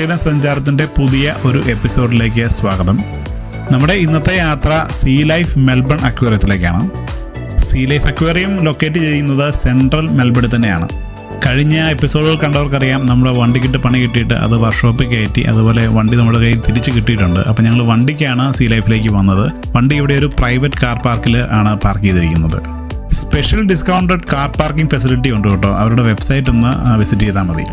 Australian സഞ്ചാരത്തിന്റെ പുതിയ ഒരു എപ്പിസോഡിലേക്ക് സ്വാഗതം. നമ്മുടെ ഇന്നത്തെ യാത്ര സീ ലൈഫ് മെൽബൺ അക്വേറിയത്തിലേക്കാണ്. സീ ലൈഫ് അക്വേറിയം ലൊക്കേറ്റ് ചെയ്യുന്നത് സെൻട്രൽ മെൽബണിൽ തന്നെയാണ്. കഴിഞ്ഞ എപ്പിസോഡുകൾ കണ്ടവർക്കറിയാം നമ്മുടെ വണ്ടിക്കിട്ട് പണി കിട്ടിയിട്ട് അത് വർക്ക്ഷോപ്പിൽ കയറ്റി അതുപോലെ വണ്ടി നമ്മുടെ കയ്യിൽ തിരിച്ച് കിട്ടിയിട്ടുണ്ട്. അപ്പോൾ ഞങ്ങൾ വണ്ടിക്കാണ് സീ ലൈഫിലേക്ക് വന്നത്. വണ്ടി ഇവിടെ ഒരു പ്രൈവറ്റ് കാർ പാർക്കിൽ ആണ് പാർക്ക് ചെയ്തിരിക്കുന്നത്. Special discounted car parking facility ഉണ്ട് കേട്ടോ. അവരുടെ വെബ്സൈറ്റ് ഒന്ന് വിസിറ്റ് ചെയ്താൽ മതി.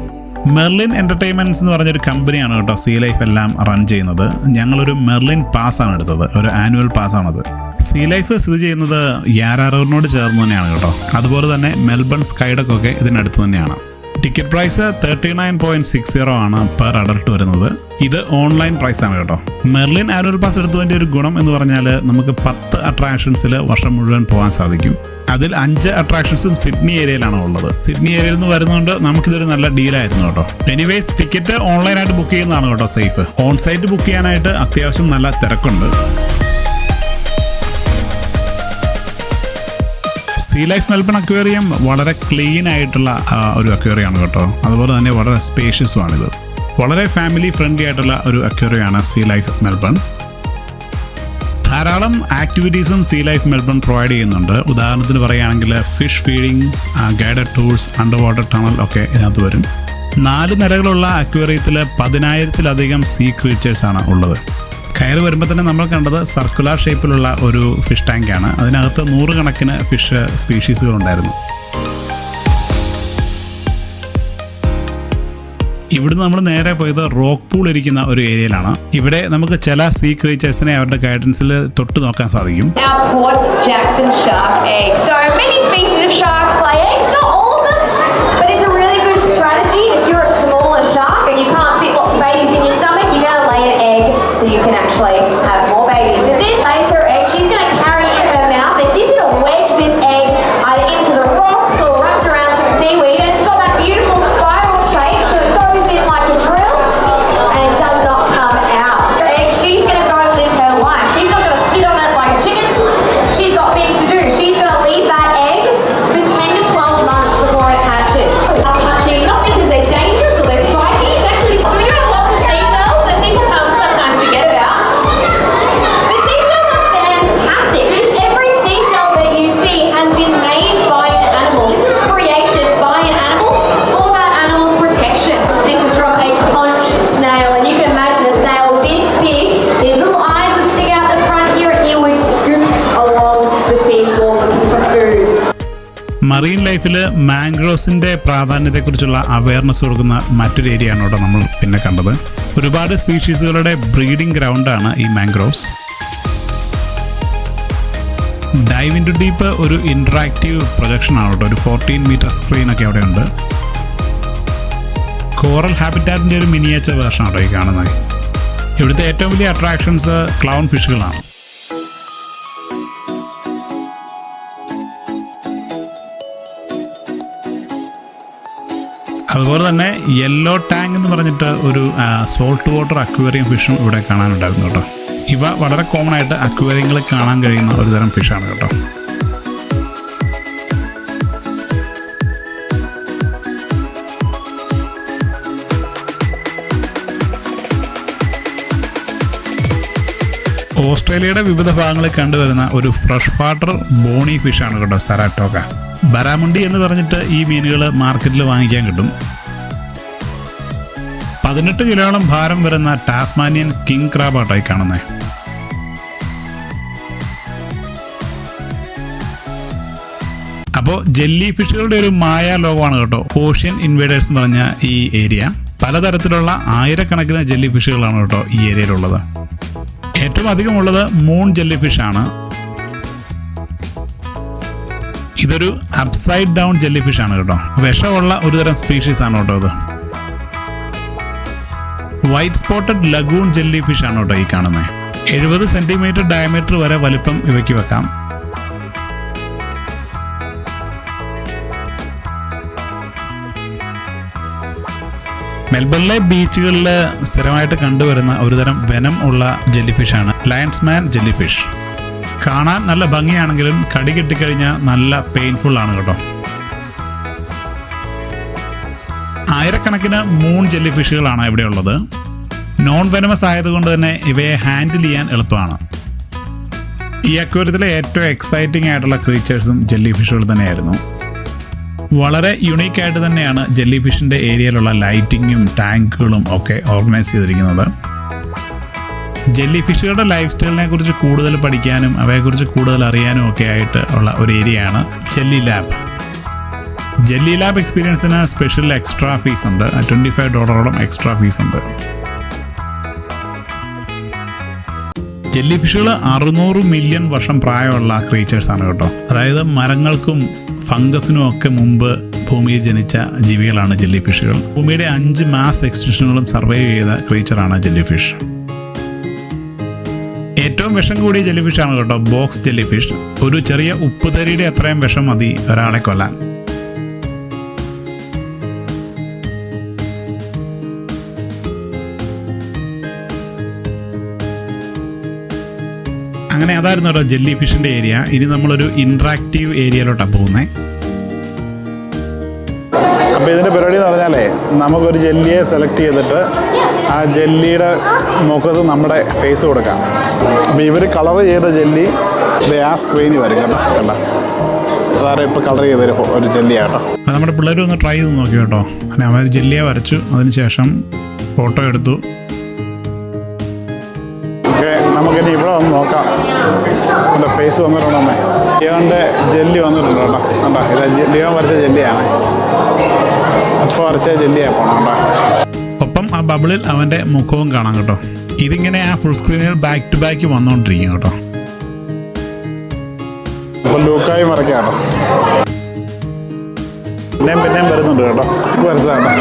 മെർലിൻ എന്റർടൈൻമെന്റ്സ് എന്ന് പറഞ്ഞൊരു കമ്പനിയാണ് കേട്ടോ സീ ലൈഫ് എല്ലാം റൺ ചെയ്യുന്നത്. ഞങ്ങളൊരു മെർലിൻ പാസ്സാണ് എടുത്തത്. ഒരു ആനുവൽ പാസ്സാണത് സീ ലൈഫ് സ്ഥിതി ചെയ്യുന്നത് യാരാറോറിനോട് ചേർന്ന് തന്നെയാണ് കേട്ടോ. അതുപോലെ തന്നെ മെൽബൺ സ്കൈഡക്കൊക്കെ ഇതിനടുത്ത് തന്നെയാണ്. Ticket price thirty nine point six zero ആണ് പെർ അഡൾട്ട് വരുന്നത്. ഇത് ഓൺലൈൻ പ്രൈസ് ആണ് കേട്ടോ. മെർലിൻ ആനുവൽ പാസ് എടുത്തതിന്റെ ഒരു ഗുണം എന്ന് പറഞ്ഞാൽ നമുക്ക് പത്ത് അട്രാക്ഷൻസിൽ വർഷം മുഴുവൻ പോകാൻ സാധിക്കും. അതിൽ അഞ്ച് അട്രാക്ഷൻസും സിഡ്നി ഏരിയയിലാണ് ഉള്ളത്. സിഡ്നി ഏരിയയിൽ നിന്ന് വരുന്നതുകൊണ്ട് നമുക്കിതൊരു നല്ല ഡീലായിരുന്നു കേട്ടോ. എനിവേസ് ടിക്കറ്റ് ഓൺലൈനായിട്ട് ബുക്ക് ചെയ്യുന്നതാണ് കേട്ടോ സേഫ്. ഓൺസൈറ്റ് ബുക്ക് ചെയ്യാനായിട്ട് അത്യാവശ്യം നല്ല തിരക്കുണ്ട്. സീ ലൈഫ് മെൽബൺ അക്വേറിയം വളരെ ക്ലീൻ ആയിട്ടുള്ള ഒരു അക്വേറിയമാണ് കേട്ടോ. അതുപോലെ തന്നെ വളരെ സ്പേഷ്യസുമാണിത് വളരെ ഫാമിലി ഫ്രണ്ട്ലി ആയിട്ടുള്ള ഒരു അക്വേറിയമാണ് സീ ലൈഫ് മെൽബൺ ധാരാളം ആക്ടിവിറ്റീസും സീ ലൈഫ് മെൽബൺ പ്രൊവൈഡ് ചെയ്യുന്നുണ്ട്. ഉദാഹരണത്തിന് പറയുകയാണെങ്കിൽ fish feedings guided tours under water tunnel ഒക്കെ ഇതിനകത്ത് വരും. നാല് നിരകളുള്ള അക്വേറിയത്തിൽ പതിനായിരത്തിലധികം സീ ക്രീച്ചേഴ്സാണ് ഉള്ളത്. കയറി വരുമ്പോൾ തന്നെ നമ്മൾ കണ്ടത് സർക്കുലാർ ഷേപ്പിലുള്ള ഒരു ഫിഷ് ടാങ്കാണ് അതിനകത്ത് നൂറുകണക്കിന് ഫിഷ് സ്പീഷീസുകൾ ഉണ്ടായിരുന്നു ഇവിടുന്ന് നമ്മൾ നേരെ പോയത് റോക്ക് പൂൾ ഇരിക്കുന്ന ഒരു ഏരിയയിലാണ്. ഇവിടെ നമുക്ക് ചില സീ ക്രീച്ചേഴ്സിനെ അവരുടെ ഗൈഡൻസിൽ തൊട്ട് നോക്കാൻ സാധിക്കും. You can actually have more babies. If this lays ലൈഫിൽ മാംഗ്രോസിന്റെ പ്രാധാന്യത്തെക്കുറിച്ചുള്ള അവയർനെസ് കൊടുക്കുന്ന മറ്റൊരു ഏരിയ ആണ് ഇവിടെ നമ്മൾ പിന്നെ കണ്ടത്. ഒരുപാട് സ്പീഷീസുകളുടെ ബ്രീഡിംഗ് ഗ്രൗണ്ടാണ് ഈ mangroves. Dive in to deep ഒരു ഇൻട്രാക്റ്റീവ് പ്രൊജക്ഷൻ ആണ് കേട്ടോ. ഒരു ഫോർട്ടീൻ മീറ്റർ സ്ക്രീൻ ഒക്കെ അവിടെ ഉണ്ട്. കോറൽ ഹാബിറ്റാറ്റിന്റെ ഒരു മിനിയേച്ചർ വേർഷൻ കേട്ടോ ഈ കാണുന്നത്. ഇവിടുത്തെ ഏറ്റവും വലിയ അട്രാക്ഷൻസ് ക്ലൗൺ ഫിഷുകളാണ് അതുപോലെ തന്നെ യെല്ലോ ടാങ്ക് എന്ന് പറഞ്ഞിട്ട് ഒരു സോൾട്ട് വാട്ടർ അക്വേറിയം ഫിഷും ഇവിടെ കാണാനുണ്ടായിരുന്നു കേട്ടോ. ഇവ വളരെ കോമൺ ആയിട്ട് അക്വേറിയങ്ങളിൽ കാണാൻ കഴിയുന്ന ഒരു തരം ഫിഷാണ് കേട്ടോ. ഓസ്ട്രേലിയയുടെ വിവിധ ഭാഗങ്ങളിൽ കണ്ടുവരുന്ന ഒരു ഫ്രഷ് വാട്ടർ ബോണി ഫിഷാണ് കേട്ടോ സറാട്ടോക്ക ബരാമുണ്ടി എന്ന് പറഞ്ഞിട്ട് ഈ മീനുകൾ മാർക്കറ്റിൽ വാങ്ങിക്കാൻ കിട്ടും. പതിനെട്ട് കിലോളം ഭാരം വരുന്ന ടാസ്മാനിയൻ കിങ് ക്രാബാട്ടായി കാണുന്നേ. അപ്പോൾ ജെല്ലി ഫിഷുകളുടെ ഒരു മായ ലോകമാണ് കേട്ടോ. ഓഷ്യൻ ഇൻവേഡേഴ്സ് എന്ന് പറഞ്ഞ ഈ ഏരിയ. പലതരത്തിലുള്ള ആയിരക്കണക്കിന് ജെല്ലി ഫിഷുകളാണ് കേട്ടോ ഈ ഏരിയയിലുള്ളത്. ഏറ്റവും അധികം ഉള്ളത് മൂൺ ജെല്ലി ഫിഷ് ഇതൊരു അപ്സൈഡ് ഡൗൺ ജെല്ലി ഫിഷ് ആണ് കേട്ടോ. വിഷമുള്ള ഒരുതരം സ്പീഷീസ് ആണ് കേട്ടോ ഇത്. White spotted lagoon jelly fish ആണ് കേട്ടോ ഈ കാണുന്നത് എഴുപത് സെന്റിമീറ്റർ ഡയമീറ്റർ വരെ വലിപ്പം ഇവയ്ക്ക് വെക്കാം. മെൽബണിലെ ബീച്ചുകളിൽ സ്ഥിരമായിട്ട് കണ്ടുവരുന്ന ഒരുതരം വെനം ഉള്ള ജെല്ലിഫിഷാണ് ലയൺസ്മാൻ ജെല്ലിഫിഷ് കാണാൻ നല്ല ഭംഗിയാണെങ്കിലും കടി കിട്ടിക്കഴിഞ്ഞാൽ നല്ല പെയിൻഫുൾ ആണ് കേട്ടോ. ആയിരക്കണക്കിന് മൂൺ ജെല്ലി ഫിഷുകളാണ് ഇവിടെ ഉള്ളത്. നോൺ വെനമസ് ആയതുകൊണ്ട് തന്നെ ഇവയെ ഹാൻഡിൽ ചെയ്യാൻ എളുപ്പമാണ്. ഈ അക്വേറിയത്തിലെ ഏറ്റവും എക്സൈറ്റിംഗ് ആയിട്ടുള്ള ക്രീച്ചേഴ്സും ജെല്ലി ഫിഷുകൾ തന്നെയായിരുന്നു. വളരെ യുണീക്ക് ആയിട്ട് തന്നെയാണ് ജെല്ലി ഫിഷിന്റെ ഏരിയയിലുള്ള ലൈറ്റിങ്ങും ടാങ്കുകളും ഒക്കെ ഓർഗനൈസ് ചെയ്തിരിക്കുന്നത്. ജെല്ലി ഫിഷുകളുടെ ലൈഫ് സ്റ്റൈലിനെ കുറിച്ച് കൂടുതൽ പഠിക്കാനും അവയെക്കുറിച്ച് കൂടുതൽ അറിയാനും ഒക്കെ ആയിട്ട് ഉള്ള ഒരു ഏരിയയാണ് ജെല്ലി ലാബ് ജെല്ലി ലാബ് എക്സ്പീരിയൻസിന് സ്പെഷ്യൽ എക്സ്ട്രാ ഫീസ് ഉണ്ട്. ട്വന്റി ഫൈവ് ഡോളറോളം എക്സ്ട്രാ ഫീസ് ഉണ്ട്. ജെല്ലി ഫിഷുകൾ അറുന്നൂറ് മില്യൺ വർഷം പ്രായമുള്ള ക്രീച്ചേഴ്സ് ആണ് കേട്ടോ. അതായത് മരങ്ങൾക്കും ഫംഗസിനും ഒക്കെ മുമ്പ് ഭൂമിയിൽ ജനിച്ച ജീവികളാണ് ജെല്ലി ഫിഷുകൾ ഭൂമിയുടെ അഞ്ച് മാസ് എക്സ്റ്റൻഷനുകളും സർവൈവ് ചെയ്ത ക്രീച്ചറാണ് ജെല്ലി ഫിഷ് ഏറ്റവും വിഷം കൂടിയ ജെല്ലിഫിഷാണ് കേട്ടോ ബോക്സ് ജെല്ലിഫിഷ്. ഒരു ചെറിയ ഉപ്പുതരിയുടെ അത്രയും വിഷം മതി ഒരാളെ കൊല്ലാൻ. അങ്ങനെ അതായിരുന്നു കേട്ടോ ജെല്ലി ഫിഷിന്റെ ഏരിയ. ഇനി നമ്മളൊരു ഇന്ററാക്റ്റീവ് ഏരിയയിലോട്ടാണ് പോകുന്നത് അപ്പോൾ ഇതിന്റെ പരിപാടി എന്ന് പറഞ്ഞാലേ നമുക്കൊരു ജെല്ലിയെ സെലക്ട് ചെയ്തിട്ട് ആ ജെല്ലിയുടെ മുഖത്ത് നമ്മുടെ ഫേസ് കൊടുക്കാം. അപ്പോൾ ഇവർ കളർ ചെയ്ത ജെല്ലി ഇത് ആ സ്ക്രീനിൽ വരും കേട്ടോ കണ്ട? അതാറ് ഇപ്പോൾ കളർ ചെയ്തൊരു ഒരു ജെല്ലിയാട്ടോ നമ്മുടെ പിള്ളേർ ഒന്ന് ട്രൈ ചെയ്ത് നോക്കി കേട്ടോ? അങ്ങനെ അവർ ജെല്ലിയെ വരച്ചു അതിനുശേഷം ഫോട്ടോ എടുത്തു. ഓക്കെ നമുക്കിനി ഇവിടെ ഒന്ന് നോക്കാം. എന്റെ ഫേസ് വന്നിട്ടുണ്ടെന്നേ. ലിയോന്റെ ജെല്ലി വന്നിട്ടുണ്ട് കേട്ടോ കണ്ടോ? ഇത് ലിയോൻ വരച്ച ജെല്ലിയാണ്. അപ്പോൾ വരച്ച ജെല്ലിയാണ് പോണം കേട്ടോ. ആ ബബിളിൽ അവന്റെ മുഖവും കാണാം കേട്ടോ. ഇതിങ്ങനെ ആ ഫുൾ സ്ക്രീനിൽ ബാക്ക് ടു ബാക്ക് വന്നുകൊണ്ടിരിക്കും കേട്ടോ. ലൂക്കായി മറക്കാം കേട്ടോ. പിന്നെയും പിന്നെയും വരുന്നുണ്ട് കേട്ടോ. വരച്ചാണ്.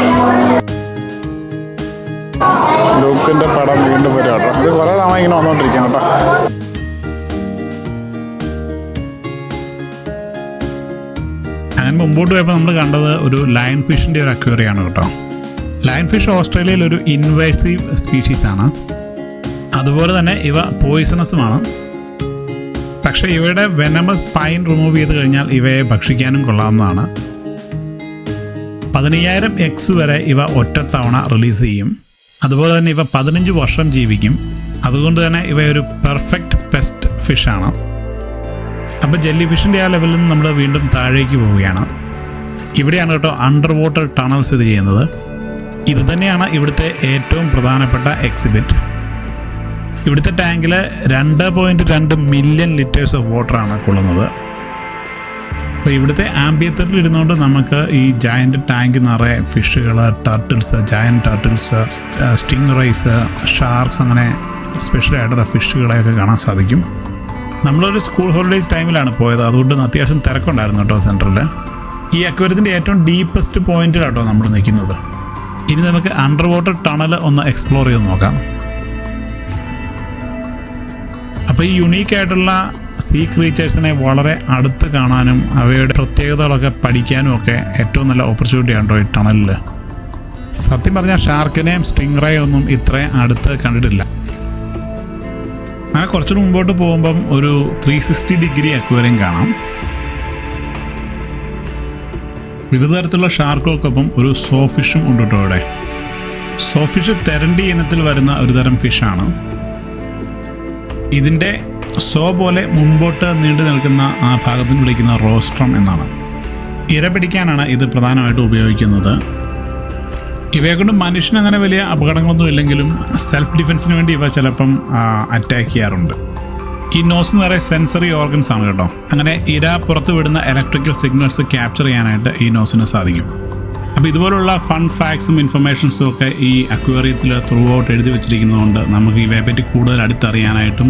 ലൂക്കിന്റെ പടം വീണ്ടും വരും കേട്ടോ. ഇത് കുറേ തവണ ഇങ്ങനെ വന്നോണ്ടിരിക്കാം കേട്ടോ. അങ്ങനെ മുമ്പോട്ട് പോയപ്പോൾ നമ്മൾ കണ്ടത് ഒരു ലയൺ ഫിഷിന്റെ ഒരു അക്വേറിയാണ് കേട്ടോ. ലയൺ ഫിഷ് ഓസ്ട്രേലിയയിൽ ഒരു ഇൻവേസീവ് സ്പീഷീസ് ആണ്. അതുപോലെ തന്നെ ഇവ പോയിസണസുമാണ് പക്ഷേ ഇവയുടെ വെനമസ് സ്പൈൻ റിമൂവ് ചെയ്ത് കഴിഞ്ഞാൽ ഇവയെ ഭക്ഷിക്കാനും കൊള്ളാവുന്നതാണ്. പതിനയ്യായിരം എക്സ് വരെ ഇവ ഒറ്റത്തവണ റിലീസ് ചെയ്യും. അതുപോലെ തന്നെ ഇവ പതിനഞ്ച് വർഷം ജീവിക്കും. അതുകൊണ്ട് തന്നെ ഇവ ഒരു പെർഫെക്റ്റ് പെസ്റ്റ് ഫിഷാണ് അപ്പോൾ ജെല്ലി ഫിഷിന്റെ ആ ലെവലിൽ നിന്ന് നമ്മൾ വീണ്ടും താഴേക്ക് പോവുകയാണ്. ഇവിടെയാണ് കേട്ടോ അണ്ടർ വാട്ടർ ടണൽസ് ഇത് ചെയ്യുന്നത്. ഇത് തന്നെയാണ് ഇവിടുത്തെ ഏറ്റവും പ്രധാനപ്പെട്ട എക്സിബിറ്റ് ഇവിടുത്തെ ടാങ്കിൽ രണ്ട് പോയിന്റ് രണ്ട് മില്യൺ ലിറ്റേഴ്സ് ഓഫ് വാട്ടറാണ് കൊള്ളുന്നത്. അപ്പോൾ ഇവിടുത്തെ ആംബിയത്തറിൽ ഇരുന്നുകൊണ്ട് നമുക്ക് ഈ ജയന്റ് ടാങ്ക് നിറയെ ഫിഷുകൾ turtles giant turtles sting rays sharks അങ്ങനെ സ്പെഷ്യലായിട്ടുള്ള ഫിഷുകളെയൊക്കെ കാണാൻ സാധിക്കും. നമ്മളൊരു സ്കൂൾ ഹോളിഡേയ്സ് ടൈമിലാണ് പോയത്. അതുകൊണ്ട് അത്യാവശ്യം തിരക്കുണ്ടായിരുന്നു കേട്ടോ സെന്ററിൽ ഈ അക്വരത്തിന്റെ ഏറ്റവും ഡീപ്പസ്റ്റ് പോയിന്റിലാട്ടോ നമ്മൾ നിൽക്കുന്നത്. ഇനി നമുക്ക് അണ്ടർ വാട്ടർ ടണൽ ഒന്ന് എക്സ്പ്ലോർ ചെയ്ത് നോക്കാം. അപ്പോൾ ഈ യുണീക്ക് ആയിട്ടുള്ള സീ ക്രീച്ചേഴ്സിനെ വളരെ അടുത്ത് കാണാനും അവയുടെ പ്രത്യേകതകളൊക്കെ പഠിക്കാനും ഒക്കെ ഏറ്റവും നല്ല ഓപ്പർച്യൂണിറ്റി ആണ് കേട്ടോ ഈ ടണലിൽ സത്യം പറഞ്ഞാൽ ഷാർക്കിനെയും സ്റ്റിംഗ് റേ ഒന്നും ഇത്രയും അടുത്ത് കണ്ടിട്ടില്ല. അങ്ങനെ കുറച്ചുകൂടി മുമ്പോട്ട് പോകുമ്പം ഒരു ത്രീ സിക്സ്റ്റി ഡിഗ്രി അക്വേറിയം കാണാം. വിവിധ തരത്തിലുള്ള ഷാർക്കുകൾക്കൊപ്പം ഒരു സോഫിഷും ഉണ്ട് കേട്ടോ ഇവിടെ സോഫിഷ് തെരണ്ടി ഇനത്തിൽ വരുന്ന ഒരു തരം ഫിഷാണ് ഇതിന്റെ സോ പോലെ മുൻപോട്ട് നീണ്ടു നിൽക്കുന്ന ആ ഭാഗത്തിന് വിളിക്കുന്ന റോസ്ട്രം എന്നാണ്. ഇര പിടിക്കാനാണ് ഇത് പ്രധാനമായിട്ടും ഉപയോഗിക്കുന്നത്. ഇവയെ കൊണ്ട് മനുഷ്യന് അങ്ങനെ വലിയ അപകടങ്ങളൊന്നും ഇല്ലെങ്കിലും സെൽഫ് ഡിഫെൻസിന് വേണ്ടി ഇവ ചിലപ്പം അറ്റാക്ക് ചെയ്യാറുണ്ട്. ഈ നോസ് എന്ന് പറയുന്ന സെൻസറി ഓർഗൻസ് ആണ് കേട്ടോ. അങ്ങനെ ഇര പുറത്ത് വിടുന്ന ഇലക്ട്രിക്കൽ സിഗ്നൽസ് ക്യാപ്ചർ ചെയ്യാനായിട്ട് ഈ നോസിന് സാധിക്കും. അപ്പോൾ ഇതുപോലുള്ള ഫൺ ഫാക്സും ഇൻഫർമേഷൻസും ഒക്കെ ഈ അക്വേറിയത്തിൽ ത്രൂ ഔട്ട് എഴുതി വെച്ചിരിക്കുന്നതുകൊണ്ട് നമുക്ക് ഇവയെപ്പറ്റി കൂടുതൽ അടുത്തറിയാനായിട്ടും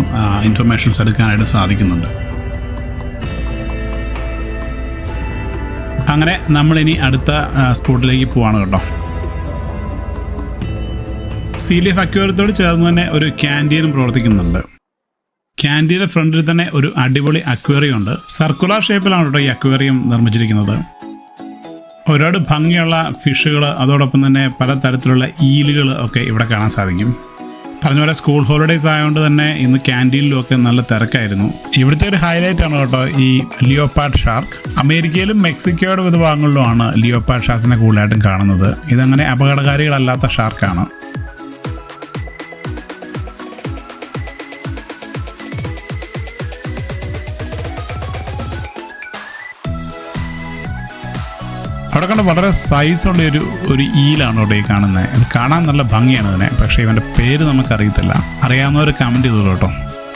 ഇൻഫർമേഷൻസ് എടുക്കാനായിട്ട് സാധിക്കുന്നുണ്ട്. അങ്ങനെ നമ്മളിനി അടുത്ത സ്പോട്ടിലേക്ക് പോവാണ് കേട്ടോ. സീലിഫ് അക്വേറിയത്തോട് ചേർന്ന് തന്നെ ഒരു ക്യാന്റീനും പ്രവർത്തിക്കുന്നുണ്ട്. ക്യാന്റീന്റെ ഫ്രണ്ടിൽ തന്നെ ഒരു അടിപൊളി അക്വേറിയം ഉണ്ട്. സർക്കുലർ ഷേപ്പിലാണ് കേട്ടോ ഈ അക്വേറിയം നിർമ്മിച്ചിരിക്കുന്നത്. ഒരുപാട് ഭംഗിയുള്ള ഫിഷുകൾ അതോടൊപ്പം തന്നെ പലതരത്തിലുള്ള ഈലുകൾ ഒക്കെ ഇവിടെ കാണാൻ സാധിക്കും. പറഞ്ഞ പോലെ സ്കൂൾ ഹോളിഡേയ്സ് ആയതുകൊണ്ട് തന്നെ ഇന്ന് ക്യാന്റീനിലും ഒക്കെ നല്ല തിരക്കായിരുന്നു. ഇവിടുത്തെ ഒരു ഹൈലൈറ്റ് ആണ് കേട്ടോ ഈ ലിയോപാഡ് ഷാർക്ക് അമേരിക്കയിലും മെക്സിക്കോയുടെ വിധ ഭാഗങ്ങളിലുമാണ് ലിയോപാഡ് ഷാർക്കിനെ കൂടുതലായിട്ടും കാണുന്നത്. ഇതങ്ങനെ അപകടകാരികളല്ലാത്ത ഷാർക്കാണ് അവിടെ കണ്ട വളരെ സൈസുള്ള ഒരു ഒരു ഈലാണ് അവിടെ കാണുന്നത് ഇത് കാണാൻ നല്ല ഭംഗിയാണ് ഇതിനെ പക്ഷേ ഇവന്റെ പേര് നമുക്കറിയത്തില്ല. അറിയാവുന്നവർ കമന്റ് ചെയ്തോളൂ കേട്ടോ.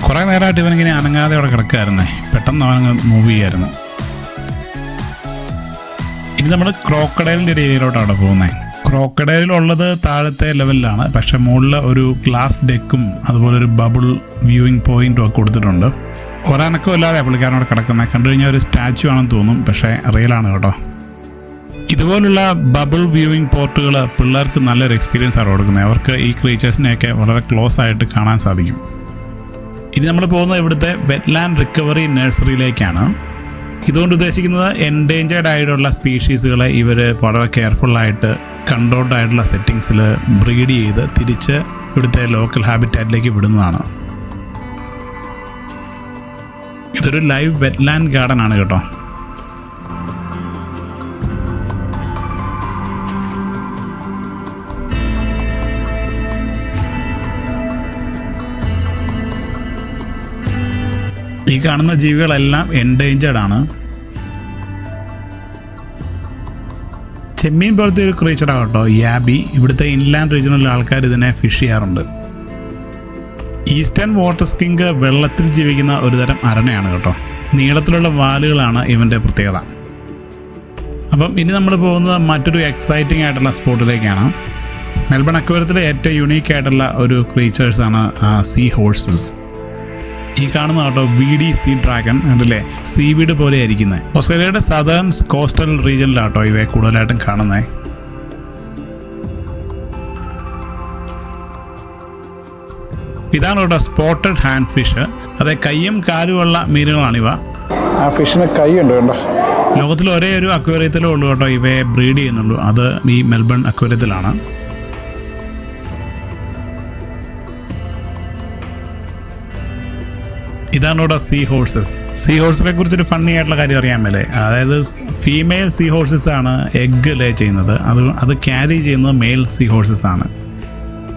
കുറേ നേരമായിട്ട് ഇവനിങ്ങനെ അനങ്ങാതെ അവിടെ കിടക്കുമായിരുന്നേ പെട്ടെന്ന് അവനങ്ങ് മൂവ് ചെയ്യായിരുന്നു ഇനി നമ്മൾ ക്രോക്കഡൈലിന്റെ ഒരു ഏരിയയിലോട്ടാണ് അവിടെ പോകുന്നത് ക്രോക്കഡൈലുള്ളത് താഴത്തെ ലെവലിലാണ് പക്ഷെ മുകളിൽ ഒരു ഗ്ലാസ് ഡെക്കും അതുപോലെ ഒരു ബബിൾ വ്യൂയിങ് പോയിന്റും ഒക്കെ കൊടുത്തിട്ടുണ്ട്. ഒരനക്കമില്ലാതെ പുള്ളിക്കാരനോട് കിടക്കുന്നത് കണ്ടു കഴിഞ്ഞാൽ ഒരു സ്റ്റാച്ചു ആണെന്ന് തോന്നും. പക്ഷേ റിയലാണ് കേട്ടോ. ഇതുപോലുള്ള ബബിൾ വ്യൂവിങ് പോർട്ടുകൾ പിള്ളേർക്ക് നല്ലൊരു എക്സ്പീരിയൻസ് ആണ് കൊടുക്കുന്നത്. അവർക്ക് ഈ ക്രീച്ചേഴ്സിനെയൊക്കെ വളരെ ക്ലോസ് ആയിട്ട് കാണാൻ സാധിക്കും. ഇത് നമ്മൾ പോകുന്നത് ഇവിടുത്തെ വെറ്റ്ലാൻഡ് റിക്കവറി നഴ്സറിയിലേക്കാണ് ഇതുകൊണ്ട് ഉദ്ദേശിക്കുന്നത് എൻഡേഞ്ചേർഡ് ആയിട്ടുള്ള സ്പീഷീസുകളെ ഇവർ വളരെ കെയർഫുള്ളായിട്ട് കൺട്രോൾഡ് ആയിട്ടുള്ള സെറ്റിങ്സിൽ ബ്രീഡ് ചെയ്ത് തിരിച്ച് ഇവിടുത്തെ ലോക്കൽ ഹാബിറ്റാറ്റിലേക്ക് വിടുന്നതാണ്. ഇതൊരു ലൈവ് വെറ്റ്ലാൻഡ് ഗാർഡൻ ആണ് കേട്ടോ. ഈ കാണുന്ന ജീവികളെല്ലാം എൻഡേഞ്ചേർഡ് ആണ്. ചെമ്മീൻ പോലത്തെ ഒരു ക്രീച്ചറാണ് കേട്ടോ യാബി ഇവിടുത്തെ ഇൻലാൻഡ് റീജിയനിലെ ആൾക്കാർ ഇതിനെ ഫിഷ് ചെയ്യാറുണ്ട്. ഈസ്റ്റേൺ വാട്ടർ സ്കിങ്ക് വെള്ളത്തിൽ ജീവിക്കുന്ന ഒരുതരം അരണയാണ് കേട്ടോ. നീളത്തിലുള്ള വാലുകളാണ് ഇവന്റെ പ്രത്യേകത. അപ്പം ഇനി നമ്മൾ പോകുന്നത് മറ്റൊരു എക്സൈറ്റിംഗ് ആയിട്ടുള്ള സ്പോട്ടിലേക്കാണ് മെൽബൺ അക്വരത്തിലെ ഏറ്റവും യുണീക്ക് ആയിട്ടുള്ള ഒരു ക്രീച്ചേഴ്സാണ് സീ ഹോഴ്സസ് ഈ കാണുന്ന കേട്ടോ വി ഡി സി ഡ്രാഗൺ ഉണ്ടല്ലേ സീവീഡ് പോലെ ആയിരിക്കുന്നത് ഓസ്ട്രേലിയയുടെ സദേൺ കോസ്റ്റൽ റീജിയനിലാട്ടോ ഇവയെ കൂടുതലായിട്ടും കാണുന്നത് ഇതാണ് കേട്ടോ സ്പോട്ടഡ് ഹാൻഡ് ഫിഷ് അതെ കയ്യും കാലുമുള്ള മീനുകളാണിവ. ആ ഫിഷിന് കൈയുണ്ട് കണ്ടോ? ലോകത്തിൽ ഒരേ ഒരു അക്വേറിയത്തിലേ ഉള്ളൂ കേട്ടോ ഇവയെ ബ്രീഡ് ചെയ്യുന്നുള്ളൂ. അത് ഈ മെൽബൺ അക്വേറിയത്തിലാണ്. ഇതാണ് ഇവിടെ സീ ഹോഴ്സസ് സീ ഹോഴ്സിനെ കുറിച്ച് ഒരു ഫണ്ണി ആയിട്ടുള്ള കാര്യം അറിയാൻ മേലെ. അതായത് ഫീമെയിൽ സീ ഹോഴ്സസ് ആണ് എഗ് ലേ ചെയ്യുന്നത്. അത് അത് ക്യാരി ചെയ്യുന്നത് മെയിൽ സീ ഹോഴ്സസ് ആണ്.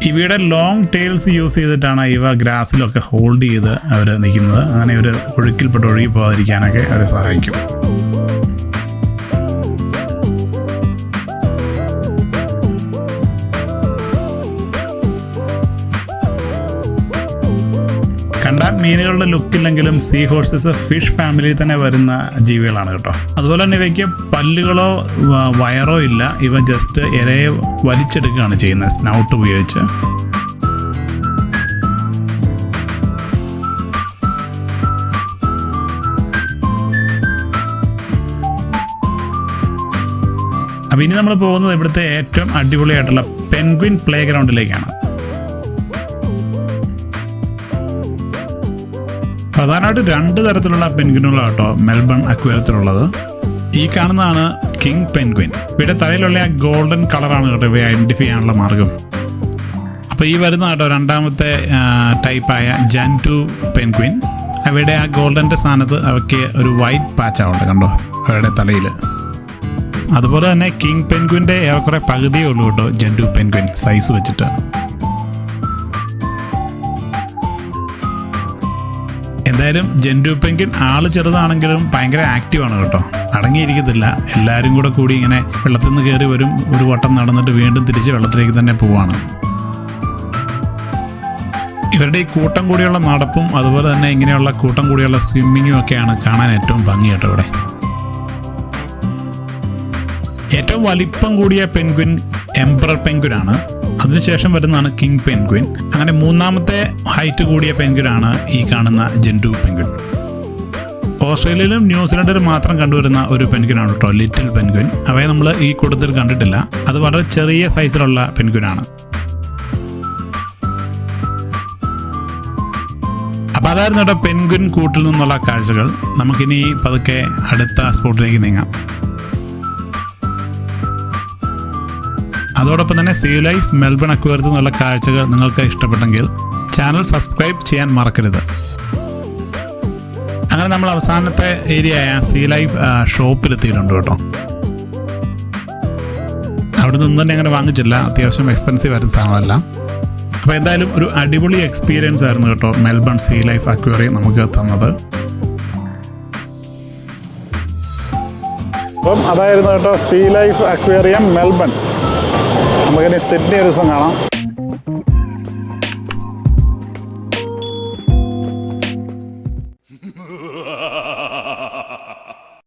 ഇവയുടെ ലോങ് ടെയിൽസ് യൂസ് ചെയ്തിട്ടാണ് ഇവ ഗ്രാസിലൊക്കെ ഹോൾഡ് ചെയ്ത് അവർ നിൽക്കുന്നത്. അങ്ങനെ ഒരു ഒഴുക്കിൽപ്പെട്ട് ഒഴുകി പോകാതിരിക്കാനൊക്കെ അവരെ സഹായിക്കും. കണ്ടാൽ മീനുകളുടെ ലുക്കില്ലെങ്കിലും സീ ഹോഴ്സസ് ഫിഷ് ഫാമിലിയിൽ തന്നെ വരുന്ന ജീവികളാണ് കേട്ടോ. അതുപോലെ തന്നെ ഇവയ്ക്ക് പല്ലുകളോ വയറോ ഇല്ല. ഇവ ജസ്റ്റ് ഇരയെ വലിച്ചെടുക്കുകയാണ് ചെയ്യുന്നത്. സ്നൗട്ട് ഉപയോഗിച്ച്. അപ്പം ഇനി നമ്മൾ പോകുന്നത് ഇവിടുത്തെ ഏറ്റവും അടിപൊളിയായിട്ടുള്ള പെൻഗ്വിൻ പ്ലേ ഗ്രൗണ്ടിലേക്കാണ് പ്രധാനമായിട്ട് രണ്ട് തരത്തിലുള്ള പെൻഗ്വിനുകളാണ് കേട്ടോ മെൽബൺ അക്വേറിയത്തിലുള്ളത്. ഈ കാണുന്നതാണ് കിങ് പെൻഗ്വിൻ. ഇവിടെ തലയിലുള്ള ആ ഗോൾഡൻ കളറാണ് കേട്ടോ ഇവയെ ഐഡന്റിഫൈ ചെയ്യാനുള്ള മാർഗം. അപ്പോൾ ഈ വരുന്ന കേട്ടോ രണ്ടാമത്തെ ടൈപ്പായ ജാന്റു പെൻഗ്വിൻ. അവയുടെ ആ ഗോൾഡന്റെ സ്ഥാനത്ത് അവയ്ക്ക് ഒരു വൈറ്റ് പാച്ച് പാച്ചാവുണ്ട് കണ്ടോ? അവരുടെ തലയിൽ അതുപോലെ തന്നെ കിങ് പെൻഗ്വിന്റെ ഏറെക്കുറെ പകുതിയേ ഉള്ളൂ കേട്ടോ ജന്റു പെൻഗ്വിൻ സൈസ് വെച്ചിട്ട്. എന്തായാലും ജെൻഡു പെങ്കിൻ ആൾ ചെറുതാണെങ്കിലും ഭയങ്കര ആക്റ്റീവാണ് കേട്ടോ. അടങ്ങിയിരിക്കത്തില്ല. എല്ലാവരും കൂടെ കൂടി ഇങ്ങനെ വെള്ളത്തിൽ നിന്ന് കയറി വരും. ഒരു വട്ടം നടന്നിട്ട് വീണ്ടും തിരിച്ച് വെള്ളത്തിലേക്ക് തന്നെ പോവാണ്. ഇവരുടെ ഈ കൂട്ടം കൂടിയുള്ള നടപ്പും അതുപോലെ തന്നെ ഇങ്ങനെയുള്ള കൂട്ടം കൂടിയുള്ള സ്വിമ്മിങ്ങും ഒക്കെയാണ് കാണാൻ ഏറ്റവും ഭംഗി കേട്ടോ ഇവിടെ. ഏറ്റവും വലിപ്പം കൂടിയ പെൻഗ്വിൻ എംപറർ പെൻഗ്വിൻ ആണ് അതിനുശേഷം വരുന്നതാണ് കിങ് പെൻഗ്വിൻ. അങ്ങനെ മൂന്നാമത്തെ ഹൈറ്റ് കൂടിയ പെൻഗ്വിൻ ആണ് ഈ കാണുന്ന ജെൻഡു പെൻഗ്വിൻ. ഓസ്ട്രേലിയയിലും ന്യൂസിലൻഡിലും മാത്രം കണ്ടുവരുന്ന ഒരു പെൻഗ്വിനാണ് കേട്ടോ ലിറ്റിൽ പെൻഗ്വിൻ. അവയെ നമ്മൾ ഈ കൂട്ടത്തിൽ കണ്ടിട്ടില്ല. അത് വളരെ ചെറിയ സൈസിലുള്ള പെൻഗ്വിനാണ്. അപ്പം അതായിരുന്നു കേട്ടോ പെൻഗ്വിൻ കൂട്ടിൽ നിന്നുള്ള കാഴ്ചകൾ. നമുക്കിനി പതുക്കെ അടുത്ത സ്പോട്ടിലേക്ക് നീങ്ങാം. അതോടൊപ്പം തന്നെ സീ ലൈഫ് മെൽബൺ അക്വേറിയത്തിൽ നിന്നുള്ള കാഴ്ചകൾ നിങ്ങൾക്ക് ഇഷ്ടപ്പെട്ടെങ്കിൽ ചാനൽ സബ്സ്ക്രൈബ് ചെയ്യാൻ മറക്കരുത്. അങ്ങനെ നമ്മൾ അവസാനത്തെ ഏരിയ ആയ സീ ലൈഫ് ഷോപ്പിലെത്തിയിട്ടുണ്ട് കേട്ടോ. അവിടെ നിന്ന് തന്നെ അങ്ങനെ വാങ്ങിച്ചില്ല. അത്യാവശ്യം എക്സ്പെൻസീവ് ആയിരുന്ന സാധനമല്ല അപ്പോൾ എന്തായാലും ഒരു അടിപൊളി എക്സ്പീരിയൻസ് ആയിരുന്നു കേട്ടോ മെൽബൺ സീ ലൈഫ് അക്വേറിയം നമുക്ക് തന്നത്. അപ്പം അതായിരുന്നു കേട്ടോ സീ ലൈഫ് അക്വേറിയം മെൽബൺ. നമുക്കിനി സിഡ്നി ഒരു ദിവസം കാണാം.